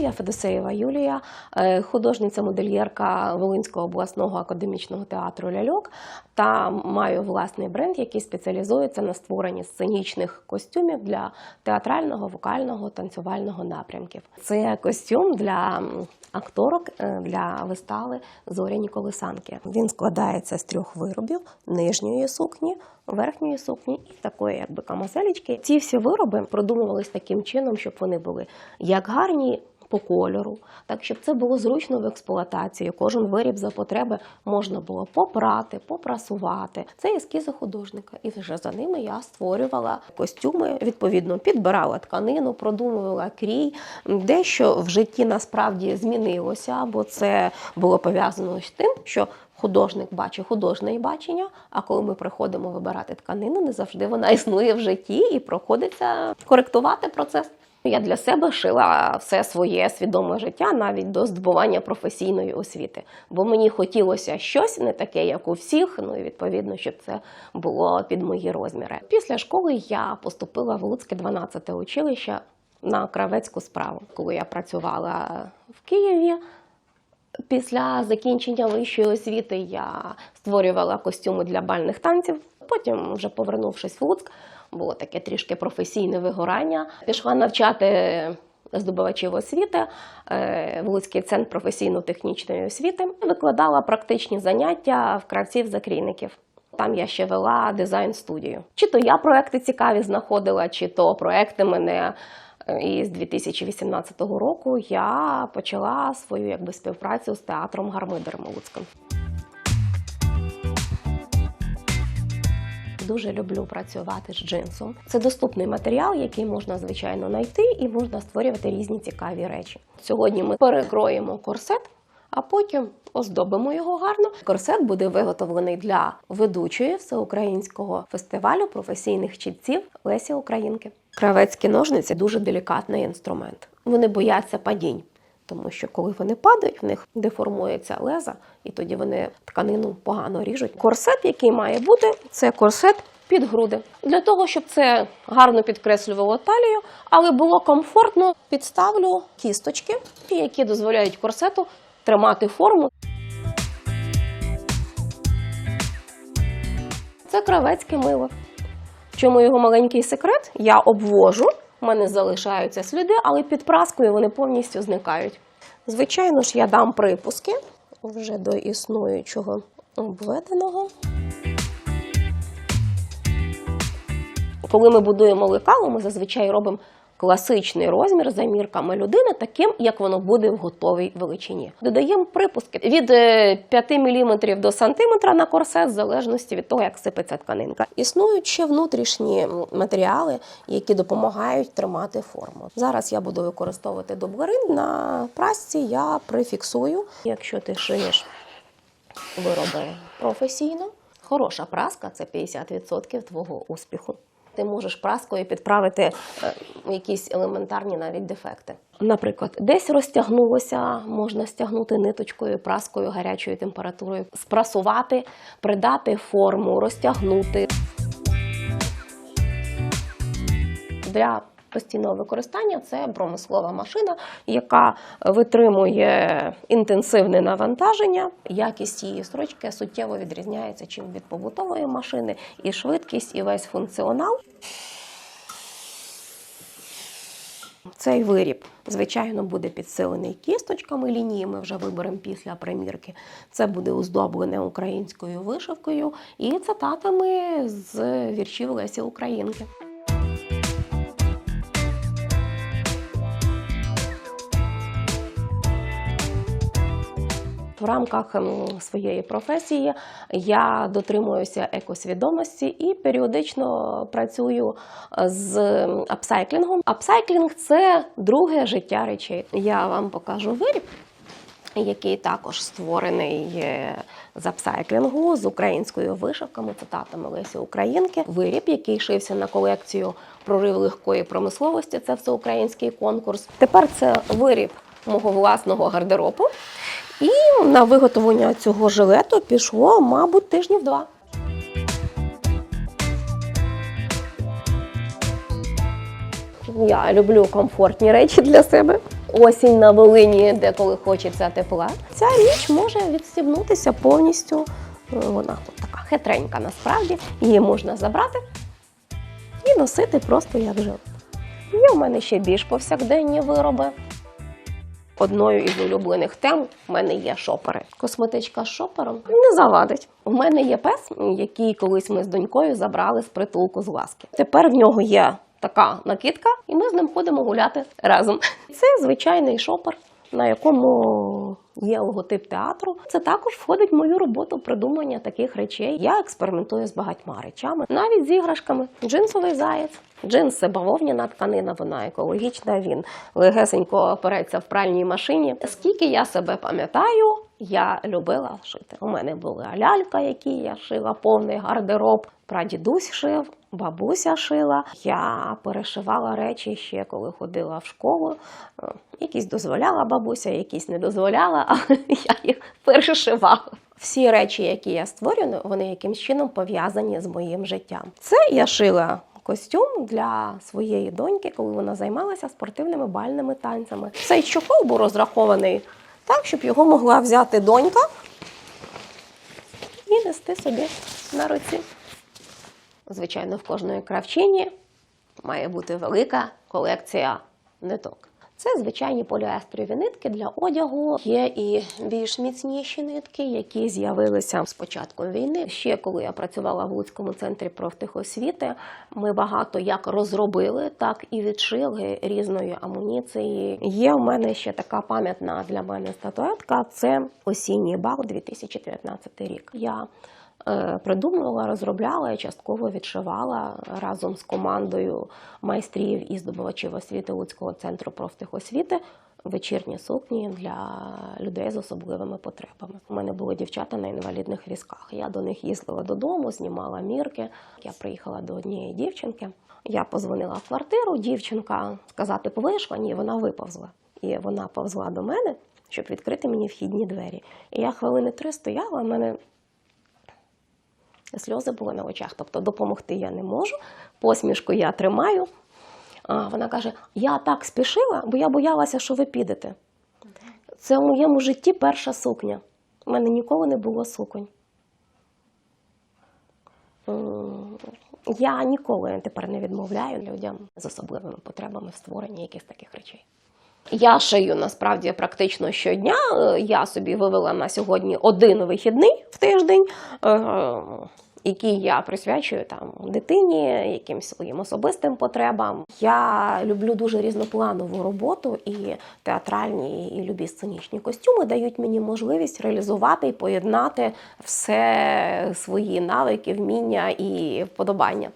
Я Федосеєва Юлія, е, художниця-модельєрка Волинського обласного академічного театру Ляльок та маю власний бренд, який спеціалізується на створенні сценічних костюмів для театрального, вокального, танцювального напрямків. Це костюм для акторок е, для вистави Зоряні колесанки. Він складається з трьох виробів: нижньої сукні, верхньої сукні і такої, якби камаселічки. Ці всі вироби продумувались таким чином, щоб вони були як гарні. По кольору, так щоб це було зручно в експлуатації. Кожен виріб за потреби можна було попрати, попрасувати. Це ескізи художника, і вже за ними я створювала костюми. Відповідно, підбирала тканину, продумувала крій. Дещо в житті насправді змінилося, бо це було пов'язано з тим, що художник бачить художнє бачення. А коли ми приходимо вибирати тканину, не завжди вона існує в житті і проходиться коректувати процес. Я для себе шила все своє свідоме життя навіть до здобування професійної освіти, бо мені хотілося щось не таке, як у всіх. Ну і відповідно, щоб це було під мої розміри. Після школи я поступила в Луцьке 12 училище на кравецьку справу. Коли я працювала в Києві, Після закінчення вищої освіти я створювала костюми для бальних танців. Потім, вже повернувшись в Луцьк, було таке трішки професійне вигорання. Пішла навчати здобувачів освіти е, Луцький центр професійно-технічної освіти. Викладала практичні заняття в кравців-закрійників. Там я ще вела дизайн-студію. Чи то я проекти цікаві знаходила, чи то проекти мене. І з 2018 року я почала свою якби співпрацю з театром Гармидером Луцьким. Дуже люблю працювати з джинсом. Це доступний матеріал, який можна звичайно знайти, і можна створювати різні цікаві речі. Сьогодні ми перекроємо корсет, а потім оздобимо його гарно. Корсет буде виготовлений для ведучої всеукраїнського фестивалю професійних чітців Лесі Українки. Кравецькі ножниці дуже делікатний інструмент. Вони бояться падінь. Тому що коли вони падають, в них деформується леза, і тоді вони тканину погано ріжуть. Корсет, який має бути, це корсет під груди. Для того, щоб це гарно підкреслювало талію, але було комфортно, підставлю кісточки, які дозволяють корсету тримати форму. Це кравецьке мило. В чому його маленький секрет? Я обвожу, в мене залишаються сліди, але під праскою вони повністю зникають. Звичайно ж, я дам припуски вже до існуючого обведеного. Коли ми будуємо лекалу, ми зазвичай робимо класичний розмір за мірками людини, таким, як воно буде в готовій величині. Додаємо припуски від е, 5 мм до сантиметра на корсет, в залежності від того, як сипеться тканинка. Існують ще внутрішні матеріали, які допомагають тримати форму. Зараз я буду використовувати дублерин. На прасці я прифіксую. Якщо ти шиєш вироби професійно, хороша праска це 50% твого успіху. Ти можеш праскою підправити е, якісь елементарні навіть дефекти. Наприклад, десь розтягнулося, можна стягнути ниточкою, праскою гарячою температурою, спрасувати, придати форму, розтягнути. Для постійного використання це промислова машина, яка витримує інтенсивне навантаження. Якість її строчки суттєво відрізняється чим від побутової машини, і швидкість, і весь функціонал. Цей виріб, звичайно, буде підсилений кісточками лінії. Ми вже виберемо після примірки. Це буде оздоблене українською вишивкою і цитатами з віршів Лесі Українки. В рамках ем, своєї професії я дотримуюся екосвідомості і періодично працюю з апсайклінгом. Апсайклінг це друге життя речей. Я вам покажу виріб, який також створений е, з апсайклінгу, з українською вишивками, цитатами Лесі Українки. Виріб, який шився на колекцію прорив легкої промисловості. Це всеукраїнський конкурс. Тепер це виріб мого власного гардеробу. І на виготовлення цього жилету пішло, мабуть, тижнів два. Я люблю комфортні речі для себе. осінь на Волині, де коли хочеться тепла. Ця річ може відстібнутися повністю. Е, Вона така хитренька насправді. Її можна забрати і носити просто як жилет. Є у мене ще більш повсякденні вироби. Одною із улюблених тем в мене є шопери. Косметичка з шопером не завадить. У мене є пес, який колись ми з донькою забрали з притулку з ласки. Тепер в нього є така накидка, і ми з ним ходимо гуляти разом. Це звичайний шопер, на якому є логотип театру. Це також входить в мою роботу придумання таких речей. Я експериментую з багатьма речами, навіть з іграшками. Джинсовий заєць. Джинс це бавовняна тканина, вона екологічна. Він легесенько опереться в пральній машині. Скільки я себе пам'ятаю, я любила шити. У мене була лялька, які я шила, повний гардероб. Прадідусь шив, бабуся шила. Я перешивала речі ще коли ходила в школу. Е, Якісь дозволяла бабуся, якісь не дозволяла, але я їх перешивала. Всі речі, які я створюю, вони якимсь чином пов'язані з моїм життям. Це я шила костюм для своєї доньки, коли вона займалася спортивними бальними танцями. Цей чохол був розрахований так, щоб його могла взяти донька і нести собі на руці. Звичайно, в кожної кравчині має бути велика колекція ниток. Це звичайні поліестрові нитки для одягу. Є і більш міцніші нитки, які з'явилися з початком війни. Ще коли я працювала в Луцькому центрі профтехосвіти, ми багато як розробили, так і відшили різної амуніції. Є у мене ще така пам'ятна для мене статуетка. Це осінній бал 2019 рік. Я придумувала, розробляла і частково відшивала разом з командою майстрів і здобувачів освіти Луцького центру профтехосвіти вечірні сукні для людей з особливими потребами. У мене були дівчата на інвалідних візках. Я до них їздила додому, знімала мірки. Я приїхала до однієї дівчинки. Я позвонила в квартиру. Дівчинка сказати повийшла, ні, вона виповзла. І вона повзла до мене, щоб відкрити мені вхідні двері. І я хвилини три стояла, в мене сльози були на очах. Тобто допомогти я не можу, посмішку я тримаю. А вона каже: Я так спішила, бо я боялася, що ви підете. Це в моєму житті перша сукня. У мене ніколи не було суконь. Я ніколи тепер не відмовляю людям з особливими потребами в створенні якихось таких речей. Я шию насправді практично щодня. Е, Я собі вивела на сьогодні один вихідний в тиждень, е, який я присвячую там дитині, якимсь своїм особистим потребам. Я люблю дуже різнопланову роботу, і театральні і любі сценічні костюми дають мені можливість реалізувати і поєднати все свої навики, вміння і вподобання.